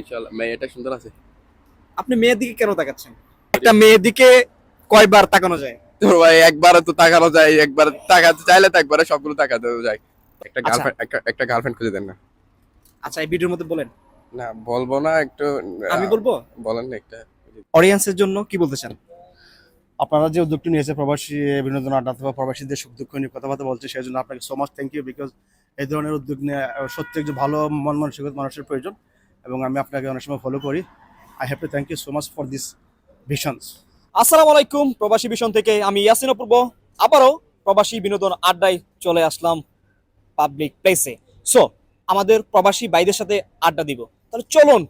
ইনশাআল্লাহ। মেয়েটা সুন্দর আছে। আপনি মেয়ের দিকে কেন তাকাচ্ছেন? একটা মেয়ের দিকে কয়বার তাকানো যায়? তোর ভাই একবার তো তাকানো যায় একবার তাকাতে চাইলে তো একবারে সবগুলো তাকাতে যায়। একটা আচ্ছা। গার্লফ্রেন্ড একটা একটা গার্লফ্রেন্ড খুঁজে দেন না। আচ্ছা এই ভিডিওর মধ্যে বলেন। না বলব না একটু আমি বলব? বলেন না একটা। অডিয়েন্সের জন্য কি বলতে চান? আপনারা যে উদ্যোগটি নিয়েছে প্রবাসী বিনোদন আড্ডা অথবা প্রবাসীদের সুখ দুঃখ নিয়ে কথাবার্তা বলছে সেই জন্য আপনাকে so much thank you because এই ধরনের উদ্যোগ নিয়ে সত্যি একজন ভালো মন মানসিকতা মানুষের প্রয়োজন। এবং আমি আপনাকে অনেক সময় ফলো করি। I have to thank you so much for this visions আসসালামু আলাইকুম প্রবাসী মিশন থেকে। আমি ইয়াসিন অপূর্ব। আবারও প্রবাসী বিনোদন আড্ডায় চলে আসলাম পাবলিক প্লেসে সো আমাদের প্রবাসী বাইদের সাথে আড্ডা দিব। তাহলে চলুন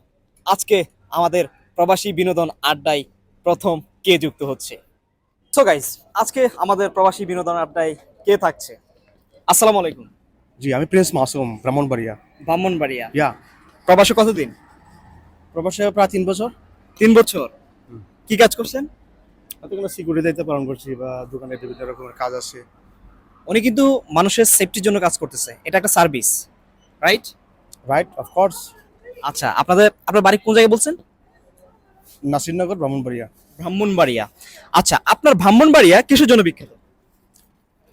আজকে আমাদের প্রবাসী বিনোদন আড্ডায় প্রথম কে যুক্ত হচ্ছে? সো গাইস আজকে আমাদের প্রবাসী বিনোদন আড্ডায় কে থাকছে? আসসালামু আলাইকুম। জি আমি প্রিন্স মাসুম ব্রাহ্মণবাড়িয়া। ব্রাহ্মণবাড়িয়া। ইয়া প্রবাসে কতদিন? প্রবাসে প্রায় তিন বছর। তিন বছর। কি কাজ করছেন? এতগুলো সিকিউরিটি দায়িত্ব পালন করছি বা দোকানে বিভিন্ন রকমের কাজ আছে। উনি কিন্তু মানুষের সেফটির জন্য কাজ করতেছে। এটা একটা সার্ভিস রাইট রাইট অফকোর্স আচ্ছা আপনাদের আপনার বাড়ি কোন জায়গায় বলছেন? নাসিরনগর ব্রাহ্মণবাড়িয়া। ব্রাহ্মণবাড়িয়া। আচ্ছা আপনার ব্রাহ্মণবাড়িয়া কিসের জন্য বিখ্যাত?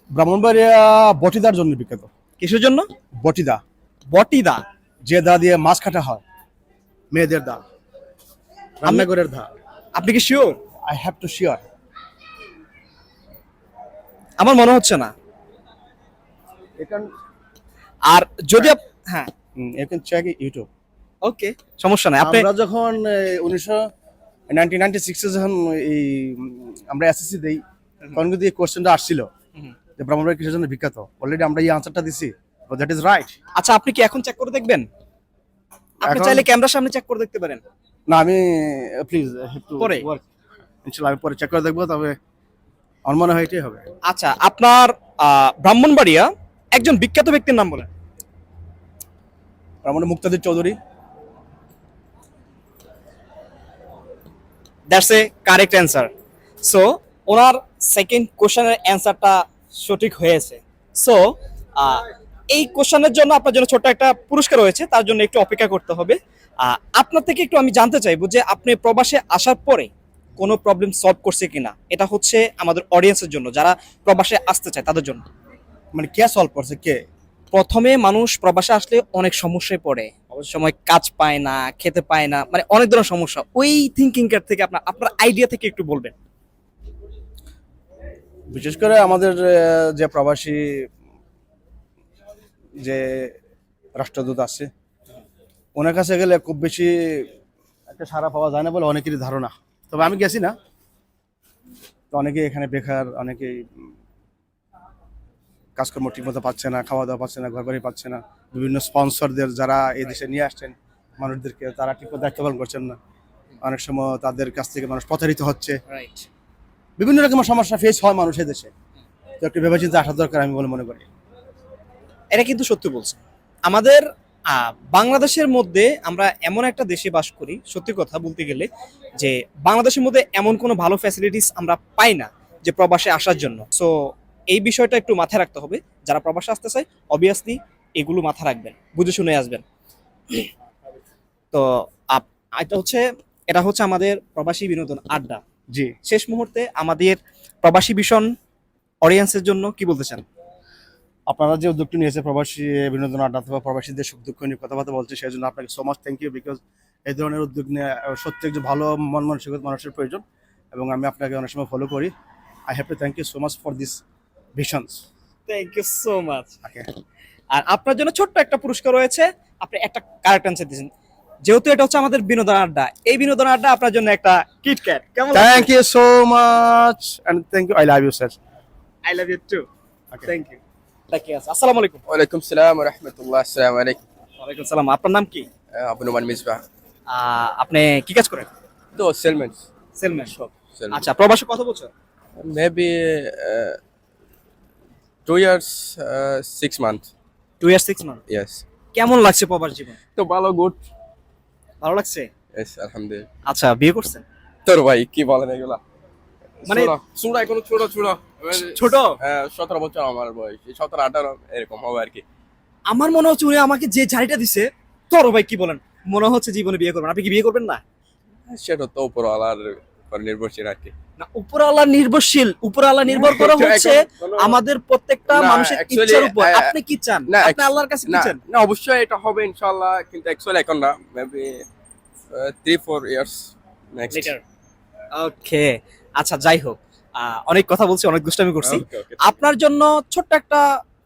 ব্রাহ্মণবাড়িয়া বটিদার জন্য বিখ্যাত। কিসের জন্য? বটিদা। বটিদা। যে দা দিয়ে মাছ কাটা হয় মেয়েদের দা রান্নাঘরের দা। আপনি কি sure I have to sure আমার মনে হচ্ছে না। আর যদি হ্যাঁ। You can check YouTube okay সমস্যা নাই। আপনি আমরা যখন উনিশশো নাইনটিন নাইনটি সিক্সে যখন এই আমরা এসএসসি দেই তখন কিন্তু এই কোশ্চেনটা আসছিল। যে ব্রাহ্মণবাড়ি কিসের জন্য বিখ্যাত? অলরেডি আমরা এই আনসারটা দিছি। দ্যাট ইজ রাইট আচ্ছা আপনি কি এখন চেক করে দেখবেন? আপনি চাইলে ক্যামেরার সামনে চেক করে দেখতে পারেন। না আমি প্লিজ একটু পরে? ওয়ার্ক ইনশাল্লাহ আমি পরে চেক করে দেখব তবে আমার মনে হয় এটাই হবে। আচ্ছা আপনার ব্রাহ্মণবাড়িয়া একজন বিখ্যাত ব্যক্তির নাম বলেন। Brahman Muktadir Chowdhury. That's a correct answer so owner second কোশ্চেনের অ্যান্সারটা সঠিক হয়েছে। সো এই কোশ্চেনের জন্য আপনার জন্য ছোট্ট একটা পুরস্কার রয়েছে তার জন্য একটু অপেক্ষা করতে হবে। আপনার থেকে একটু আমি জানতে চাইব যে আপনি প্রবাসে আসার পরে কোনো প্রবলেম সলভ করছে কিনা? এটা হচ্ছে আমাদের অডিয়েন্সের জন্য যারা প্রবাসে আসতে চায় তাদের জন্য। মানে কে সলভ করছে? কে? প্রথমে মানুষ প্রবাসে আসলে অনেক সমস্যায় পড়ে। সময় কাজ পায় না খেতে পায় না মানে অনেক ধরনের সমস্যা। ওই থিঙ্কিং থেকে আপনার আপনার আইডিয়া থেকে একটু বলবেন। বিশেষ করে আমাদের যে প্রবাসী যে রাষ্ট্রদূত আছে ওনার কাছে গেলে খুব বেশি একটা সারা পাওয়া যায় না বলে অনেকেরই ধারণা। তবে আমি গেছি না। তো অনেকে এখানে বেকার অনেকেই কাজকর্ম ঠিকমতো পাচ্ছে না খাওয়া দাওয়া পাচ্ছে না ঘর বাড়ি পাচ্ছে না। বিভিন্ন স্পন্সরদের যারা এই দেশে নিয়ে আসছেন মানুষদেরকে তারা ঠিকমতো দায়িত্ব পালন করছেন না। অনেক সময় তাদের কাছ থেকে মানুষ প্রতারিত হচ্ছে। বিভিন্ন রকমের সমস্যা ফেস হয় মানুষের দেশে। তো একটু ভেবে চিন্তে আসা দরকার আমি বলে মনে করি। এটা কিন্তু সত্যি বলছে। আমাদের আহ, বাংলাদেশের মধ্যে আমরা এমন একটা দেশে বাস করি সত্যি কথা বলতে গেলে যে বাংলাদেশের মধ্যে এমন কোনো ভালো ফ্যাসিলিটিস আমরা পাই না যে প্রবাসে আসার জন্য। সো এই বিষয়টা একটু মাথায় রাখতে হবে। যারা প্রবাসে আসতে চায় অবভিয়াসলি এগুলো মাথা রাখবেন বুঝে শুনে আসবেন। তো আপ- এটা হচ্ছে এটা হচ্ছে আমাদের প্রবাসী বিনোদন আড্ডা। জি। শেষ মুহূর্তে আমাদের প্রবাসী ভীষণ অডিয়েন্সের জন্য কি বলতে চান? আপনারা যে উদ্যোগটি নিয়েছে প্রবাসী বিনোদন আড্ডা অথবা প্রবাসীদের সুখ দুঃখ নিয়ে কথাবার্তা বলছে সেই জন্য আপনাকে so much thank you because এই ধরনের উদ্যোগ নিয়ে সত্যি একজন ভালো মন মানসিকতা মানুষের প্রয়োজন এবং আমি আপনাকে অনেক সময় ফলো করি। I have to thank you so much for this visions thank you so much আর আপনার জন্য ছোট্ট একটা পুরস্কার রয়েছে আপনি একটা কারেক্ট আনসার দিয়েছেন। যেহেতু এটা হচ্ছে আমাদের বিনোদন আড্ডা এই বিনোদন আড্ডা আপনার জন্য একটা কিটক্যাট কেমন thank you so much and thank you I love you sir I love you too thank you তাকে আছে। আসসালামু আলাইকুম। ওয়ালাইকুম সালাম রহমতুল্লাহ আসসালামু আলাইকুম। ওয়ালাইকুম সালাম। আপনার নাম কি? আবু নোমান মিসবাহ আপনি কি কাজ করেন? তো সেলম্যান সেলম্যান শপ আচ্ছা প্রবাসে কত বছর? Maybe two years six month two six month yes কেমন লাগছে প্রবাস জীবন? তো ভালো গুড ভালো লাগছে? ইয়েস আলহামদুলিল্লাহ। আচ্ছা বিয়ে করছেন? তোর ভাই কি বলেন এগুলা? মানে- ছোড়া এখনও ছোট ছোট। ছোট? হ্যাঁ সতেরো বছর আমার বয়স। সতেরো আঠারো এরকম হবে আর কি। আমার মনে হচ্ছে উনি আমাকে যে ঝাড়িটা দিছে তোর ভাই কি বলেন? মনে হচ্ছে জীবনে বিয়ে করবেন। আপনি কি বিয়ে করবেন না? সেটা তো উপরওয়ালার উপর নির্ভরশীল আর কি। না উপরওয়ালা নির্ভরশীল। উপরওয়ালা নির্ভর করা হচ্ছে আমাদের প্রত্যেকটা মানুষের ইচ্ছার উপর। আপনি কি চান? না, আপনি আল্লাহর কাছে কি না চান? না অবশ্যই এটা হবে ইনশাআল্লাহ কিন্তু অ্যাকচুয়ালি এখন না maybe three four years next okay আচ্ছা যাই হোক। অনেক কথা বলছি অনেক দুষ্টামি করছি। আপনার জন্য ছোট্ট একটা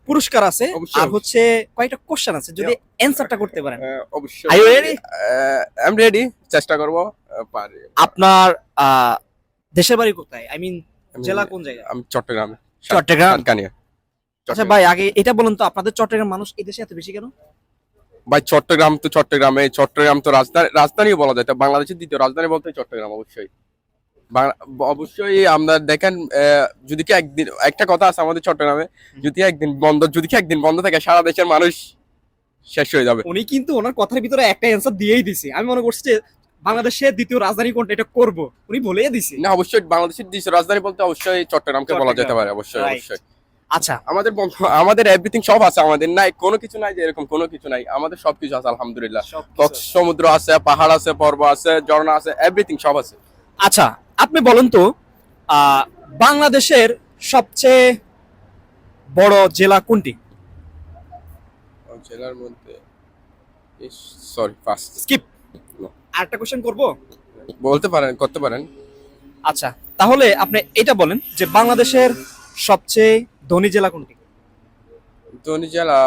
পুরস্কার আছে আর হচ্ছে কয়েকটা কোশ্চেন আছে যদি অ্যানসারটা করতে পারেন। অবশ্যই। Are you I am ready চেষ্টা করব পারি। আপনার আহ, দেশের বাড়ি কোথায়? আই মিন জেলা কোন জায়গায়? আমি চট্টগ্রামে। চট্টগ্রাম? সাতকানিয়া আচ্ছা ভাই আগে এটা বলুন তো আপনাদের চট্টগ্রাম মানুষ এই দেশে এত বেশি কেন? ভাই চট্টগ্রাম তো চট্টগ্রামে চট্টগ্রাম তো রাজধানী রাজধানীও বলা যায় বাংলাদেশের দ্বিতীয় রাজধানী বলতে চট্টগ্রাম অবশ্যই। অবশ্যই আমরা দেখেন যদি কি একদিন একটা কথা আছে আমাদের চট্টগ্রামে যদি একদিন বন্ধ যদি কি একদিন বন্ধ থাকে সারা দেশের মানুষ শেষ হয়ে যাবে। উনি কিন্তু ওনার কথার ভিতরে একটা অ্যান্সার দিয়েই দিছে। আমি মনে করছি যে বাংলাদেশের দ্বিতীয় রাজধানী কোনটা এটা করব। উনি বলেই দিছে। না অবশ্যই বাংলাদেশের দ্বিতীয় রাজধানী বলতে অবশ্যই চট্টগ্রামকে বলা যেতে পারে অবশ্যই অবশ্যই। আচ্ছা। আমাদের আমাদের এভরিথিং সব আছে আমাদের নাই কোনো কিছু নাই যে এরকম কোনো কিছু নাই। আমাদের সবকিছু আছে আলহামদুলিল্লাহ। সমুদ্র আছে পাহাড় আছে পর্বত আছে ঝর্ণা আছে এভরিথিং সব আছে। আচ্ছা আপনি বলুন তো বাংলাদেশের সবচেয়ে বড় জেলা কোনটি? জেলার মধ্যে সরি ফার্স্ট স্কিপ। আরেকটা কোশ্চেন করব? বলতে পারেন করতে পারেন। আচ্ছা তাহলে আপনি এটা বলেন যে বাংলাদেশের সবচেয়ে ধনী জেলা কোনটি? ধনী জেলা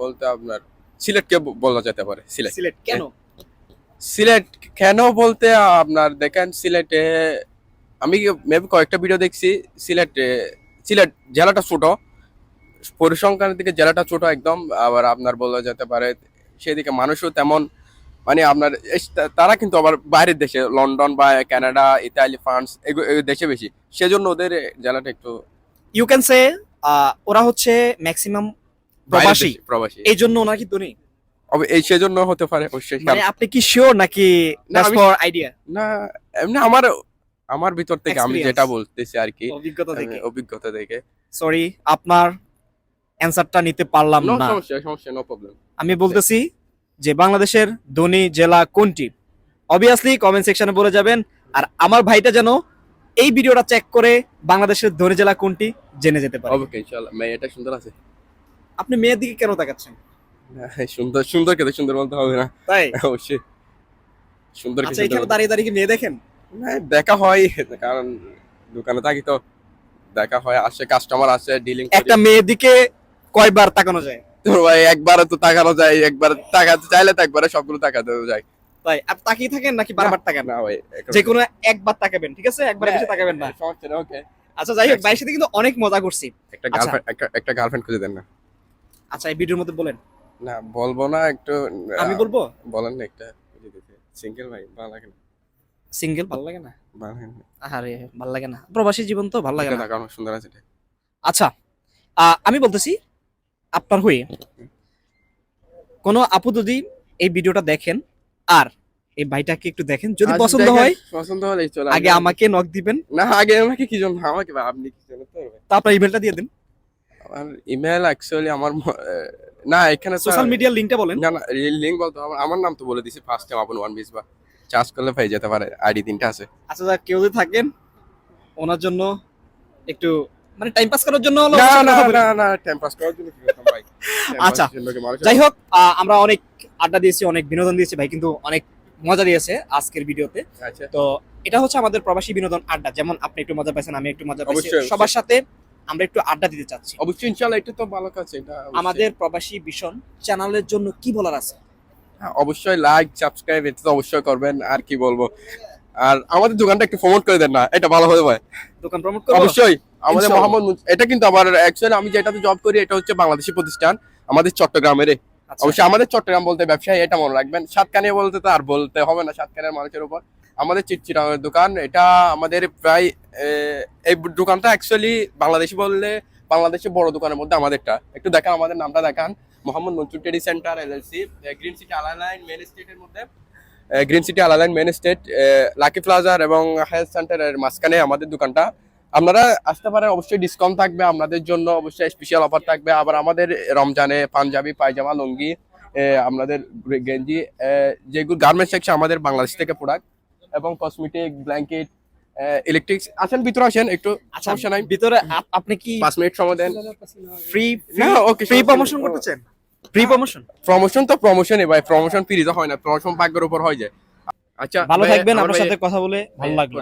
বলতে আপনার সিলেটকে বলা যেতে পারে সিলেট। সিলেট কেন? সিলেট কেন বলতে আপনার দেখেন সিলেটে আমি মেবি কয়েকটা ভিডিও দেখছি সিলেটে সিলেট জেলাটা ছোট পরিসংখ্যানের দিকে জেলাটা ছোট একদম আবার আপনার বলা যেতে পারে সেদিকে মানুষও তেমন মানে আপনার তারা কিন্তু আবার বাইরের দেশে লন্ডন বা কানাডা ইতালি ফ্রান্স দেশে বেশি সেজন্য ওদের জেলাটা একটু ইউ ক্যান সে ওরা হচ্ছে ম্যাক্সিমাম প্রবাসী। প্রবাসী। এই জন্য ওনার কিন্তু অবে- এই সেজন্য হতে পারে অবশ্যই। মানে আপনি কি শিওর নাকি না, আমি- ফর আইডিয়া না এমনি আমার আমার ভিতর থেকে আমি. যেটা বলতেছি আর কি অভিজ্ঞতা থেকে। অভিজ্ঞতা থেকে। সরি আপনার অ্যানসারটা নিতে পারলাম নো না। সমস্যা সমস্যা নো প্রবলেম আমি বলতেছি যে বাংলাদেশের ধনী জেলা কোনটি? অবভিয়াসলি কমেন্ট সেকশনে বলে যাবেন। আর আমার ভাইটা যেন এই ভিডিওটা চেক করে বাংলাদেশের ধনী জেলা কোনটি জেনে যেতে পারে। ওকে ইনশাআল্লাহ। মেয়ে এটা সুন্দর আছে। আপনি মেয়ের দিকে কেন তাকাচ্ছেন? সুন্দর সুন্দর কেটে সুন্দর বলতে হবে না। তাই? অবশ্যই। সুন্দর আচ্ছা এখানে দাঁড়িয়ে দাঁড়িয়ে কি মেয়ে দেখেন? দেখা হয় কারণ দোকানে থাকি তো। দেখা হয় আসে কাস্টমার আসে ডিলিং একটা মেয়ের দিকে কয়বার তাকানো যায়? তোর ভাই একবার তো তাকানো যায় একবার তাকাতে চাইলে তো একবারে সবগুলো তাকাতে যায়। তাই আপনি তাকিয়ে থাকেন নাকি বারবার তাকান? না ভাই যে কোনো একবার তাকাবেন ঠিক আছে? একবার বেশি তাকাবেন না। সমস্যা নেই ওকে আচ্ছা যাই হোক ভাইয়ের সাথে কিন্তু অনেক মজা করছি। একটা আচ্ছা। গার্লফ্রেন্ড একটা একটা গার্লফ্রেন্ড খুঁজে দেন না। আচ্ছা এই ভিডিওর মধ্যে বলেন। না বলব না একটু আমি বলব? বলেন না একটা সিঙ্গেল ভাই ভালো লাগে না? সিঙ্গেল ভালো লাগে না? ভালো লাগে না। আরে ভালো লাগে না। প্রবাসী জীবন তো ভালো লাগে না। সুন্দর আছে আচ্ছা আমি বলতেছি আপনার হয়ে কোনো আপু যদি এই ভিডিওটা দেখেন আর এই ভাইটাকে একটু দেখেন যদি পছন্দ হয় পছন্দ হলে চলে আগে আমাকে নক দিবেন। না আগে আমাকে কি জন্য আমাকে আপনি কি জন্য তো? আপনার ইমেলটা দিয়ে দিন। আমার ইমেল অ্যাকচুয়ালি আমার না এখানে সোশ্যাল মিডিয়ার লিঙ্কটা বলেন। না না বলতে আমার নাম তো বলে দিছি ফার্স্ট টাইম আপন ওয়ান বা চার্জ করলে পেয়ে যেতে পারে আইডি তিনটা আছে। আচ্ছা যাক, কেউ যদি থাকেন ওনার জন্য একটু মানে টাইম পাস করার জন্য হলো না না না না টাইম পাস করার জন্য কি করতাম ভাই আচ্ছা, যাই হোক আমরা অনেক আড্ডা দিয়েছি অনেক বিনোদন দিয়েছি ভাই কিন্তু অনেক মজা দিয়েছে আজকের ভিডিওতে। আচ্ছা। তো এটা হচ্ছে আমাদের প্রবাসী বিনোদন আড্ডা যেমন আপনি একটু মজা পাইছেন আমি একটু মজা পাইছি। সবার সাথে আমরা একটু আড্ডা দিতে চাচ্ছি। অবশ্যই ইনশাআল্লাহ এটা তো ভালো কাজ এটা আমাদের প্রবাসী ভীষণ চ্যানেলের জন্য কি বলার আছে? হ্যাঁ, অবশ্যই লাইক সাবস্ক্রাইব এটা তো অবশ্যই করবেন আর কি বলব? আর আমাদের দোকানটা একটু প্রমোট করে দেন না এটা ভালো হবে ভাই। দোকান প্রমোট করব? অবশ্যই আমাদের ইনশাআল্লাহ। মোহাম্মদ মুন- এটা কিন্তু আবার অ্যাকচুয়ালি আমি যেটাতে জব করি এটা হচ্ছে বাংলাদেশি প্রতিষ্ঠান আমাদের চট্টগ্রামের আচ্ছা, অবশ্যই আমাদের চট্টগ্রাম বলতে ব্যবসায়ী এটা মনে রাখবেন। সাতকানিয়া বলতে তো আর বলতে হবে না সাতকানিয়ার মানুষের উপর। আমাদের চিটচিটাঙের দোকান, এটা আমাদের প্রায় এই দোকানটা অ্যাকচুয়ালি বাংলাদেশি বললে বাংলাদেশের বড় দোকানের মধ্যে আমাদেরটা। একটু দেখান, আমাদের নামটা দেখান। Mohammad Mansur trading centre, LLC green city Al Ain main স্টেটের মধ্যে। Green city Al Ain main state lucky প্লাজার এবং হেলথ সেন্টারের মাঝখানে আমাদের দোকানটা। আপনারা আসতে পারেন, অবশ্যই ডিসকাউন্ট থাকবে, আপনাদের জন্য অবশ্যই স্পেশাল অফার থাকবে। আবার আমাদের রমজানে পাঞ্জাবি, পায়জামা, লুঙ্গি আমাদের গেঞ্জি যেগুলো গার্মেন্টস সেকশন আমাদের বাংলাদেশ থেকে প্রোডাক্ট এবং কসমেটিক ব্ল্যাঙ্কেট ইলেকট্রিক আসেন ভিতরে আসেন একটু আচ্ছা সমস্যা নাই। ভিতরে আপনি কি পাঁচ মিনিট সময় দেন। ফ্রি না ওকে ফ্রি প্রমোশন করতে চান ফ্রি প্রমোশন প্রমোশন তো প্রমোশনই ভাই প্রমোশন ফ্রি তো হয় না প্রমোশন ভাগ্যের উপর হয় যায় আচ্ছা ভালো থাকবেন আপনার সাথে কথা বলে ভালো লাগল।